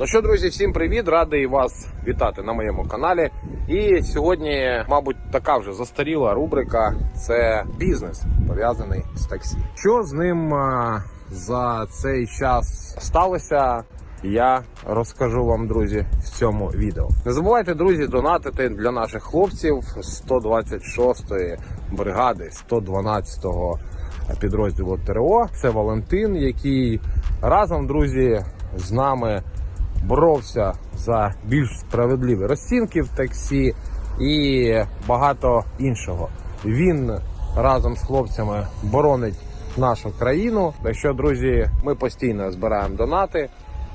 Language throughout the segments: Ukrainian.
Ну що, друзі, всім привіт! Радий вас вітати на моєму каналі. І сьогодні, мабуть, така вже застаріла рубрика це бізнес пов'язаний з таксі. Що з ним за цей час сталося? Я розкажу вам, друзі, в цьому відео. Не забувайте, друзі, донатити для наших хлопців 126-ї бригади, 112-го підрозділу ТРО. Це Валентин, який разом, друзі, з нами боровся за більш справедливі розцінки в таксі і багато іншого. Він разом з хлопцями боронить нашу країну. Так що, друзі, ми постійно збираємо донати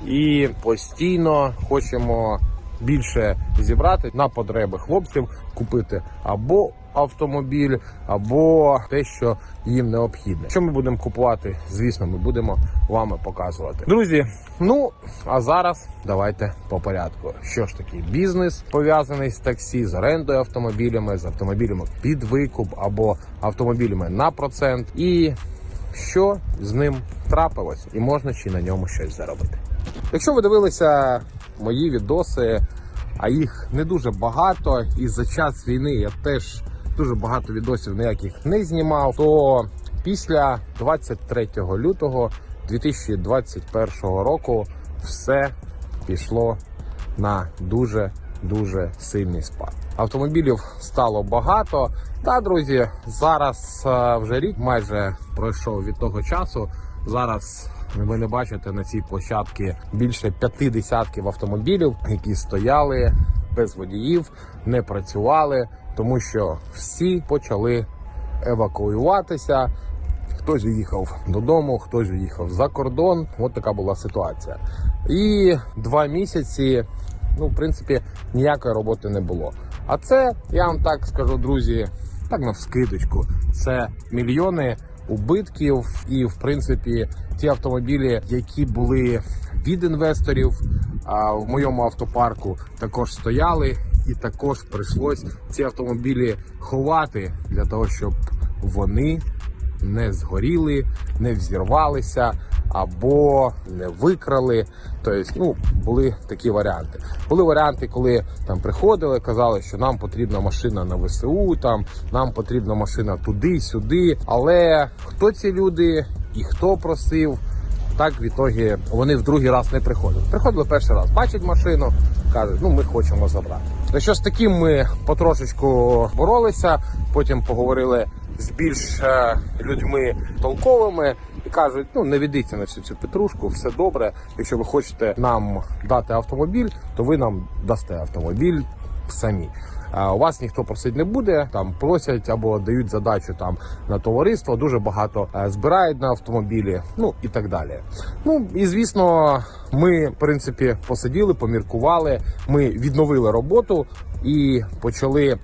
і постійно хочемо більше зібрати на потреби хлопців, купити або автомобіль, або те, що їм необхідне. Що ми будемо купувати? Звісно, ми будемо вами показувати. Друзі, ну а зараз давайте по порядку. Що ж таке бізнес пов'язаний з таксі, з орендою автомобілями, з автомобілями під викуп або автомобілями на процент, і що з ним трапилось, і можна чи на ньому щось заробити. Якщо ви дивилися мої відоси, а їх не дуже багато, і за час війни я теж дуже багато відосів ніяких не знімав, то після 23 лютого 2021 року все пішло на дуже дуже сильний спад. Автомобілів стало багато. Та друзі, зараз е, вже рік майже пройшов від того часу. Зараз ви не бачите на цій площадці більше п'яти десятків автомобілів, які стояли без водіїв, не працювали, тому що всі почали евакуюватися. Хтось уїхав додому, хтось уїхав за кордон. От така була ситуація. І два місяці, ну, в принципі, ніякої роботи не було. А це, я вам так скажу, друзі, так на вскидочку, це мільйони убитків, і в принципі ті автомобілі, які були від інвесторів, а в моєму автопарку також стояли, і також прийшлось ці автомобілі ховати для того, щоб вони не згоріли, не взірвалися або не викрали. Тобто, ну, були такі варіанти. Були варіанти, коли там приходили, казали, що нам потрібна машина на ВСУ, там нам потрібна машина туди-сюди. Але хто ці люди і хто просив? Так в ітогі вони в другий раз не приходили. Приходили перший раз, бачать машину, кажуть, ну ми хочемо забрати. Так що з таким ми потрошечку боролися, потім поговорили з більш е, людьми толковими і кажуть, ну не ведіться на всю цю петрушку, все добре. Якщо ви хочете нам дати автомобіль, то ви нам дасте автомобіль самі. У вас ніхто просить не буде, там просять або дають задачу там на товариство. Дуже багато е, збирають на автомобілі, ну і так далі. Ну і звісно, ми в принципі посиділи, поміркували. Ми відновили роботу і почали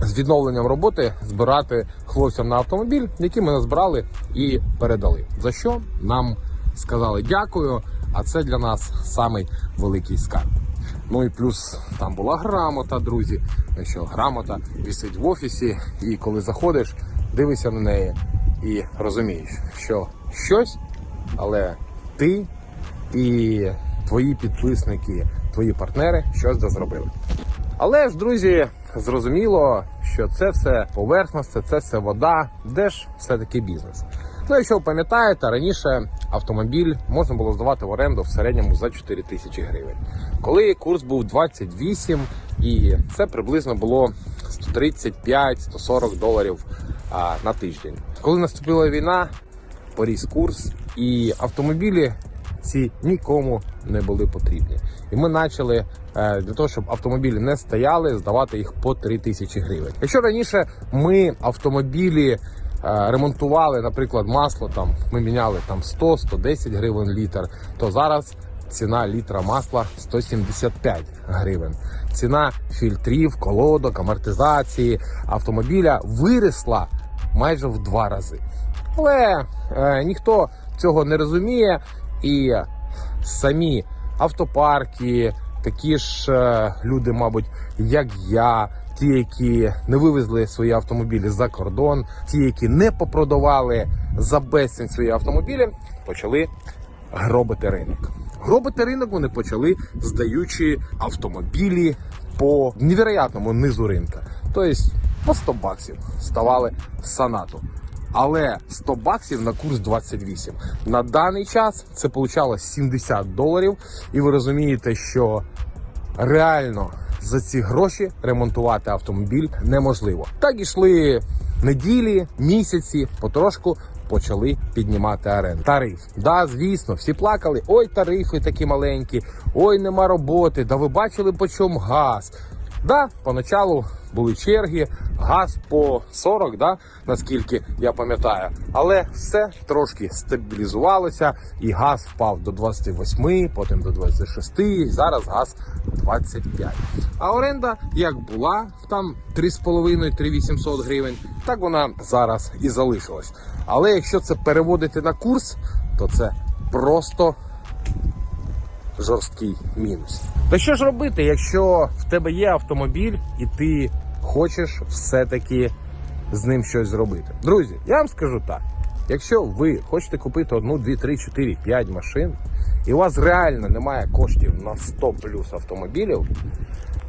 з відновленням роботи збирати хлопцям на автомобіль, який ми назбирали і передали. За що нам сказали дякую. А це для нас самий великий скарб. Ну і плюс там була грамота, друзі. Що грамота висить в офісі, і коли заходиш, дивишся на неї і розумієш, що щось, але ти і твої підписники, твої партнери щось дозробили. Але ж, друзі, зрозуміло, що це все поверхності, це все вода, де ж все-таки бізнес. Ну, якщо ви пам'ятаєте, раніше автомобіль можна було здавати в оренду в середньому за 4 тисячі гривень. Коли курс був 28, і це приблизно було 135-140 доларів а, на тиждень. Коли наступила війна, поріс курс, і автомобілі ці нікому не були потрібні. І ми почали е, для того, щоб автомобілі не стояли, здавати їх по 3 тисячі гривень. Якщо раніше ми автомобілі ремонтували, наприклад, масло, там ми міняли там 100-110 гривень літр, то зараз ціна літра масла 175 гривень. Ціна фільтрів, колодок, амортизації автомобіля виросла майже в два рази. Але е, ніхто цього не розуміє, і самі автопарки, такі ж е, люди, мабуть, як я, ті, які не вивезли свої автомобілі за кордон, ті, які не попродавали за безцінь свої автомобілі, почали гробити ринок. Гробити ринок вони почали, здаючи автомобілі по невероятному низу ринка. Тобто по 100 баксів ставали санату. Але 100 баксів на курс 28. На даний час це получало 70 доларів. І ви розумієте, що реально за ці гроші ремонтувати автомобіль неможливо. Так ішли неділі, місяці, потрошку почали піднімати оренду. Тариф. Да, звісно, всі плакали. Ой, тарифи такі маленькі, ой, нема роботи. Да ви бачили по чому газ. Да, поначалу були черги, газ по 40, да, наскільки я пам'ятаю. Але все трошки стабілізувалося, і газ впав до 28, потім до 26, і зараз газ 25. А оренда як була там 3,5-3,800 гривень, так вона зараз і залишилась. Але якщо це переводити на курс, то це просто жорсткий мінус. Та що ж робити, якщо в тебе є автомобіль і ти хочеш все-таки з ним щось зробити? Друзі, я вам скажу так: якщо ви хочете купити одну, дві, три, чотири, п'ять машин, і у вас реально немає коштів на 100 плюс автомобілів,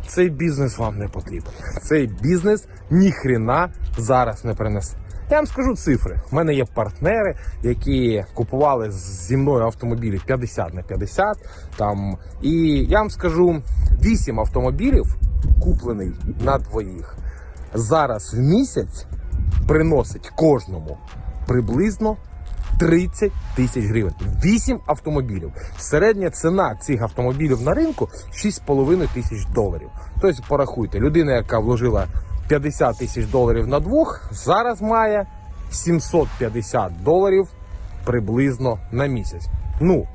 цей бізнес вам не потрібен. Цей бізнес ніхрена зараз не принесе. Я вам скажу цифри. У мене є партнери, які купували зі мною автомобілі 50 на 50. Там, і я вам скажу 8 автомобілів, куплений на двоїх, зараз в місяць приносить кожному приблизно 30 тисяч гривень. 8 автомобілів. Середня ціна цих автомобілів на ринку 6,5 тисяч доларів. Тобто, порахуйте, людина, яка вложила 50 тисяч доларів на двох, зараз має 750 доларів приблизно на місяць. Ну,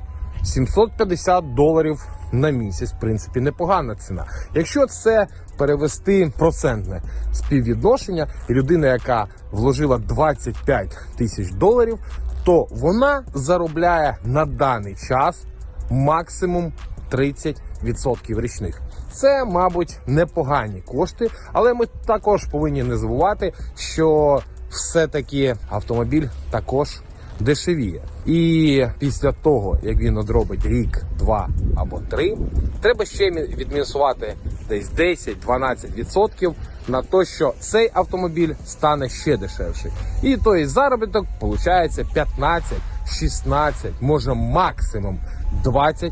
750 доларів на місяць, в принципі, непогана ціна. Якщо це перевести процентне співвідношення, людина, яка вложила 25 тисяч доларів, то вона заробляє на даний час максимум 30% річних. Це, мабуть, непогані кошти, але ми також повинні не забувати, що все-таки автомобіль також дешевіє. І після того, як він одробить рік, два або три, треба ще мі- відмінусувати десь 10-12% на те, що цей автомобіль стане ще дешевший. І той заробіток виходить 15, 16, може максимум 20%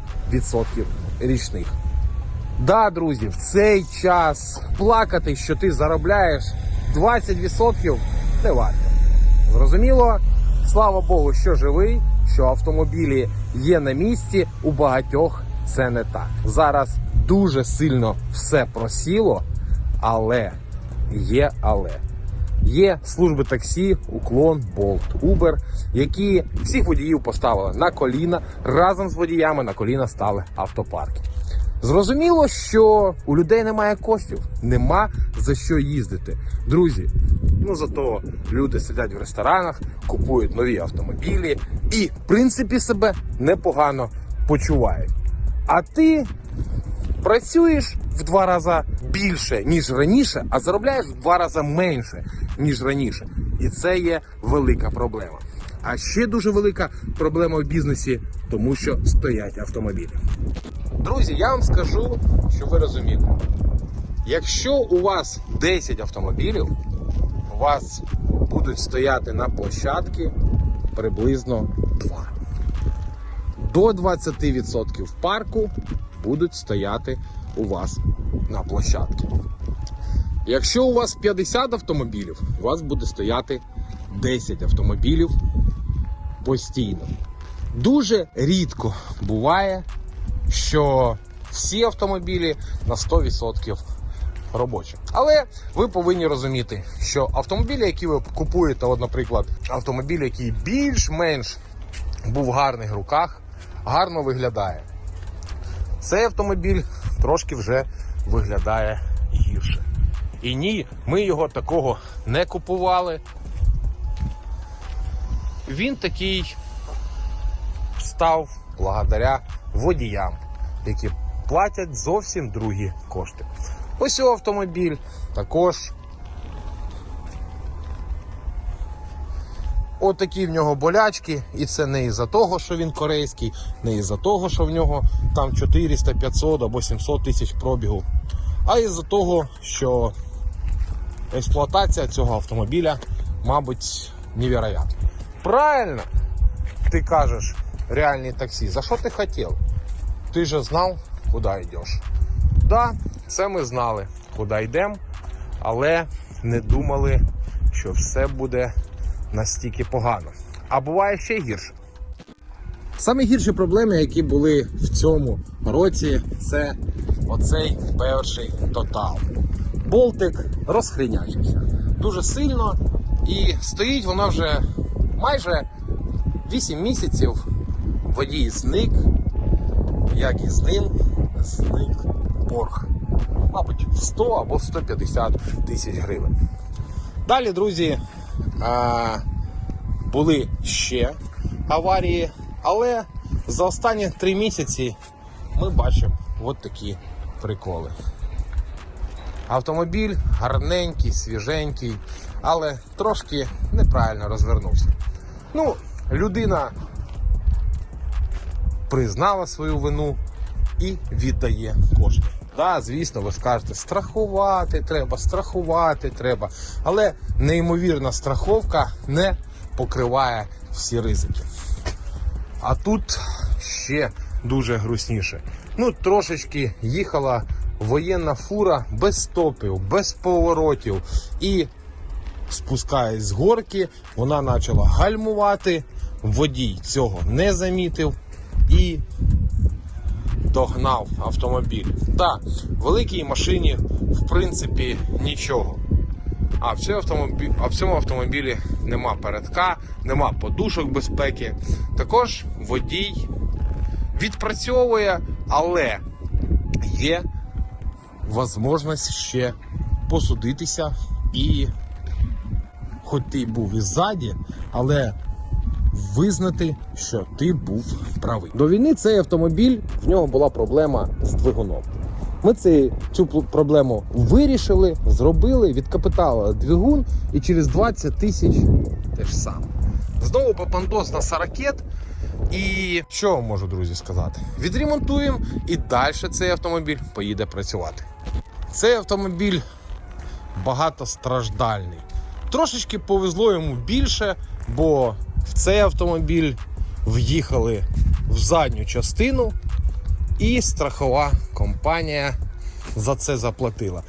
річних. Да, друзі, в цей час плакати, що ти заробляєш 20% не варто. Зрозуміло, слава Богу, що живий, що автомобілі є на місці. У багатьох це не так. Зараз дуже сильно все просіло, але є але. Є служби таксі, уклон, болт, Uber, які всіх водіїв поставили на коліна разом з водіями на коліна стали автопарки. Зрозуміло, що у людей немає коштів, нема за що їздити. Друзі, ну зато люди сидять в ресторанах, купують нові автомобілі і, в принципі, себе непогано почувають. А ти працюєш в два рази більше, ніж раніше, а заробляєш в два рази менше, ніж раніше. І це є велика проблема. А ще дуже велика проблема в бізнесі, тому що стоять автомобілі. Друзі, я вам скажу, що ви розумієте. Якщо у вас 10 автомобілів, у вас будуть стояти на площадці приблизно 2. До 20% парку будуть стояти у вас на площадці. Якщо у вас 50 автомобілів, у вас буде стояти 10 автомобілів постійно. Дуже рідко буває, що всі автомобілі на 100% робочі. Але ви повинні розуміти, що автомобілі, які ви купуєте, от, наприклад, автомобіль, який більш-менш був в гарних руках, гарно виглядає. Цей автомобіль трошки вже виглядає гірше. І ні, ми його такого не купували. Він такий став благодаря водіям, які платять зовсім другі кошти. Ось автомобіль також. Отакі в нього болячки, і це не із-за того, що він корейський, не із-за того, що в нього там 400, 500 або 700 тисяч пробігу, а із-за того, що експлуатація цього автомобіля, мабуть, невероятна. Правильно, ти кажеш, реальний таксі. За що ти хотів? Ти же знав, куди йдеш. Да, це ми знали, куди йдемо, але не думали, що все буде настільки погано. А буває ще гірше. Саме гірші проблеми, які були в цьому році, це оцей перший тотал. Болтик розхрінячився дуже сильно і стоїть вона вже майже 8 місяців. Водій зник, як і з ним зник борг. Мабуть, в 100 або 150 тисяч гривень. Далі, друзі, були ще аварії, але за останні три місяці ми бачимо от такі приколи. Автомобіль гарненький, свіженький, але трошки неправильно розвернувся. Ну, людина признала свою вину і віддає кошти. Да, звісно, ви скажете, страхувати треба, страхувати треба. Але неймовірна страховка не покриває всі ризики. А тут ще дуже грустніше. Ну, трошечки їхала воєнна фура без стопів, без поворотів. І спускаясь з горки, вона почала гальмувати. Водій цього не замітив і догнав автомобіль. Так, великій машині, в принципі, нічого. А в цьому автомобілі, а в цьому автомобілі нема передка, нема подушок безпеки. Також водій відпрацьовує, але є можливість ще посудитися і, хоч ти був і ззаді, але визнати, що ти був правий. До війни цей автомобіль в нього була проблема з двигуном. Ми цей, цю проблему вирішили, зробили, відкапитали двигун і через 20 тисяч те ж саме. Знову попандос на саракет. І що можу, друзі, сказати? Відремонтуємо і далі цей автомобіль поїде працювати. Цей автомобіль багатостраждальний. Трошечки повезло йому більше, бо в цей автомобіль в'їхали в задню частину, і страхова компанія за це заплатила.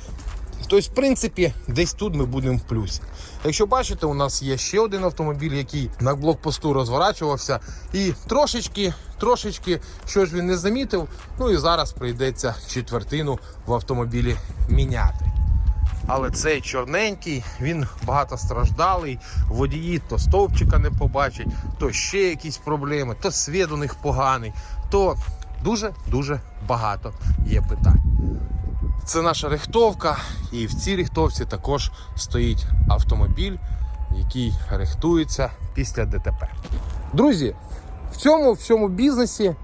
Тобто, в принципі, десь тут ми будемо в плюсі. Якщо бачите, у нас є ще один автомобіль, який на блокпосту розворачувався, і трошечки, трошечки, що ж він не замітив, ну і зараз прийдеться четвертину в автомобілі міняти. Але цей чорненький, він багатостраждалий, водії то стовпчика не побачать, то ще якісь проблеми, то світ у них поганий, то дуже-дуже багато є питань. Це наша рихтовка, і в цій рихтовці також стоїть автомобіль, який рихтується після ДТП. Друзі, в цьому всьому бізнесі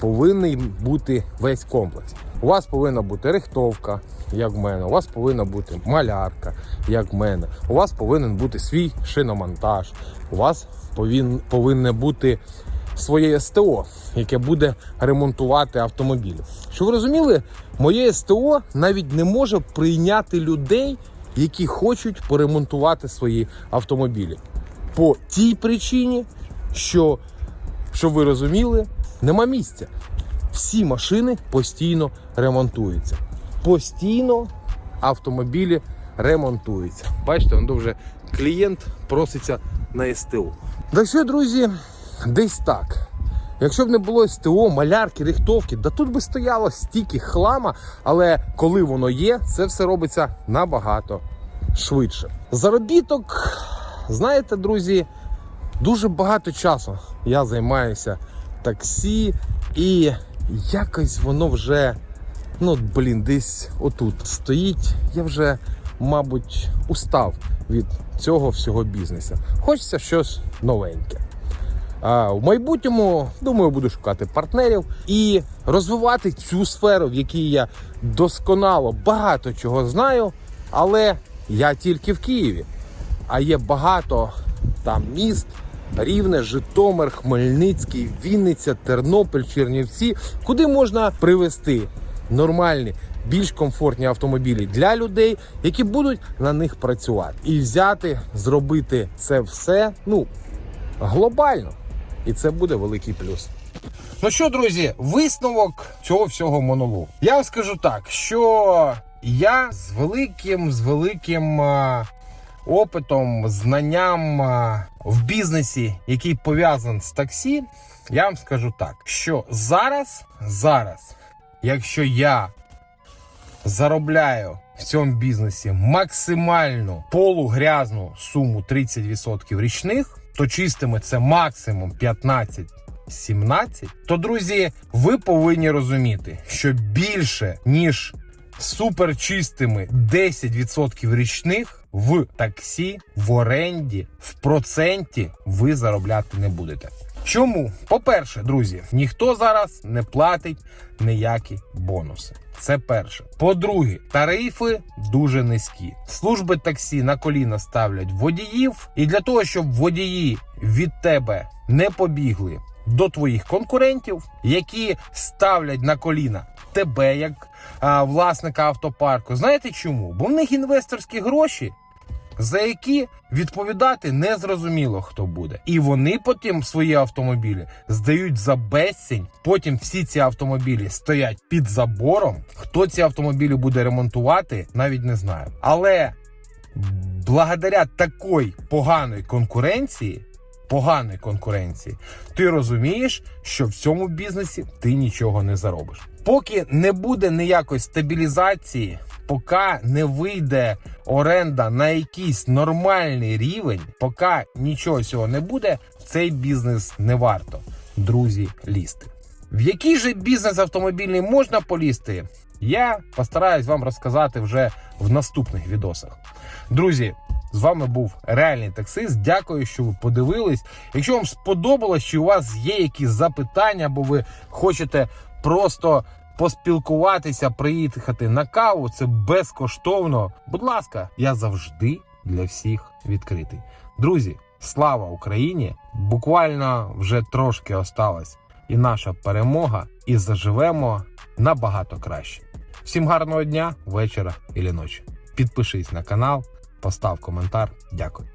повинен бути весь комплекс. У вас повинна бути рихтовка, як в мене, у вас повинна бути малярка, як в мене, у вас повинен бути свій шиномонтаж, у вас повин, повинне бути своє СТО, яке буде ремонтувати автомобілі. Щоб ви розуміли, моє СТО навіть не може прийняти людей, які хочуть поремонтувати свої автомобілі. По тій причині, що, щоб ви розуміли, нема місця. Всі машини постійно ремонтуються. Постійно автомобілі ремонтуються. Бачите, он вже клієнт проситься на СТО. Так що, друзі, десь так. Якщо б не було СТО, малярки, рихтовки, да тут би стояло стільки хлама, але коли воно є, це все робиться набагато швидше. Заробіток, знаєте, друзі, дуже багато часу я займаюся таксі, і якось воно вже, ну блін, десь отут стоїть. Я вже, мабуть, устав від цього всього бізнесу. Хочеться щось новеньке. А в майбутньому, думаю, буду шукати партнерів і розвивати цю сферу, в якій я досконало багато чого знаю, але я тільки в Києві. А є багато там міст, Рівне, Житомир, Хмельницький, Вінниця, Тернопіль, Чернівці, куди можна привезти нормальні, більш комфортні автомобілі для людей, які будуть на них працювати, і взяти, зробити це все ну глобально. І це буде великий плюс. Ну що, друзі, висновок цього всього монологу. Я вам скажу так, що я з великим, з великим опитом, знанням в бізнесі, який пов'язаний з таксі, я вам скажу так, що зараз, зараз, якщо я заробляю в цьому бізнесі максимальну полугрязну суму 30% річних, то чистими це максимум 15 17, то друзі, ви повинні розуміти, що більше ніж суперчистими 10% річних в таксі, в оренді, в проценті ви заробляти не будете. Чому? По-перше, друзі, ніхто зараз не платить ніякі бонуси. Це перше. По-друге, тарифи дуже низькі. Служби таксі на коліна ставлять водіїв, і для того, щоб водії від тебе не побігли до твоїх конкурентів, які ставлять на коліна тебе як а, власника автопарку. Знаєте чому? Бо в них інвесторські гроші. За які відповідати не зрозуміло хто буде, і вони потім свої автомобілі здають за безцінь. Потім всі ці автомобілі стоять під забором. Хто ці автомобілі буде ремонтувати, навіть не знаю. Але благодаря такої поганої конкуренції, поганої конкуренції, ти розумієш, що в цьому бізнесі ти нічого не заробиш. Поки не буде ніякої стабілізації, поки не вийде оренда на якийсь нормальний рівень, поки нічого цього не буде, цей бізнес не варто, друзі, лізти. В який же бізнес автомобільний можна полізти? Я постараюсь вам розказати вже в наступних відосах. Друзі, з вами був реальний таксист. Дякую, що ви подивились. Якщо вам сподобалось, чи у вас є якісь запитання, або ви хочете просто поспілкуватися, приїхати на каву, це безкоштовно. Будь ласка, я завжди для всіх відкритий. Друзі, слава Україні! Буквально вже трошки осталось і наша перемога, і заживемо набагато краще. Всім гарного дня, вечора і ночі. Підпишись на канал, постав коментар. Дякую.